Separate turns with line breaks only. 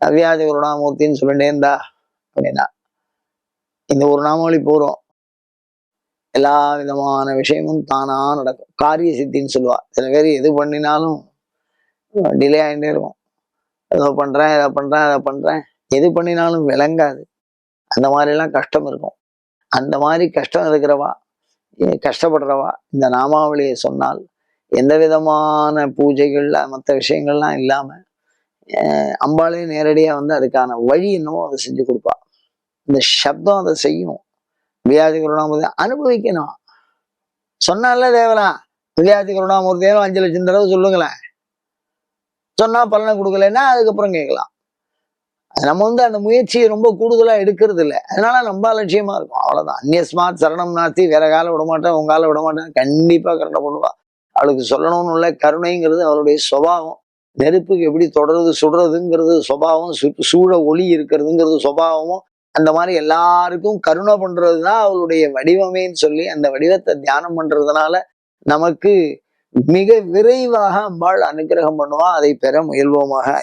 அவ்வியாஜ கருணாமூர்த்தின்னு சொல்லிட்டே இருந்தா அப்படின்னா இந்த ஒரு நாமாவளி போறோம். எல்லா விதமான விஷயமும் தானா நடக்கும். காரிய சித்தின்னு சொல்லுவா. சில பேர் எது பண்ணினாலும் டிலே ஆகிட்டே இருக்கும். ஏதோ பண்றேன் இதை பண்றேன் அதை பண்றேன். எது பண்ணினாலும் விளங்காது. அந்த மாதிரிலாம் கஷ்டம் இருக்கும். அந்த மாதிரி கஷ்டம் இருக்கிறவா கஷ்டப்படுறவா இந்த நாமாவளியை சொன்னால் எந்த விதமான பூஜைகள்ல மற்ற விஷயங்கள்லாம் இல்லாம அம்பாலே நேரடியாக நேரடியா வந்து அதுக்கான வழி என்னவோ அதை செஞ்சு கொடுப்பா. இந்த சப்தம் அதை செய்யும். வியாதி கருணாமூர்த்தி அனுபவிக்கணும். சொன்னால தேவலா வியாதி கருணாமூர்த்தியாலும் அஞ்சு லட்சம் தடவை சொல்லுங்களேன். சொன்னா பலனை கொடுக்கலன்னா அதுக்கப்புறம் கேட்கலாம். நம்ம வந்து அந்த முயற்சியை ரொம்ப கூடுதலா எடுக்கிறது இல்லை அதனால நம்ம அலட்சியமா இருக்கும். அவ்வளவுதான். அந்நியஸ்மாத் சரணம் நாத்தி வேற கால விட மாட்டேன் உங்கால விட மாட்டேன் கண்டிப்பா கருணை பண்ணுவா. அவளுக்கு சொல்லணும்னு உள்ள கருணைங்கிறது அவளுடைய சுபாவம். நெருப்புக்கு எப்படி தொடருது சுடுறதுங்கிறது சுபாவம் சு- சூழ ஒளி இருக்கிறதுங்கிறது சுபாவமும் அந்த மாதிரி எல்லாருக்கும் கருணை பண்றதுதான் அவளுடைய வடிவமேன்னு சொல்லி அந்த வடிவத்தை தியானம் பண்றதுனால நமக்கு மிக விரைவாக அம்பாள் அனுக்கிரகம் பண்ணுவா. அதை பெற முயல்வோமாக.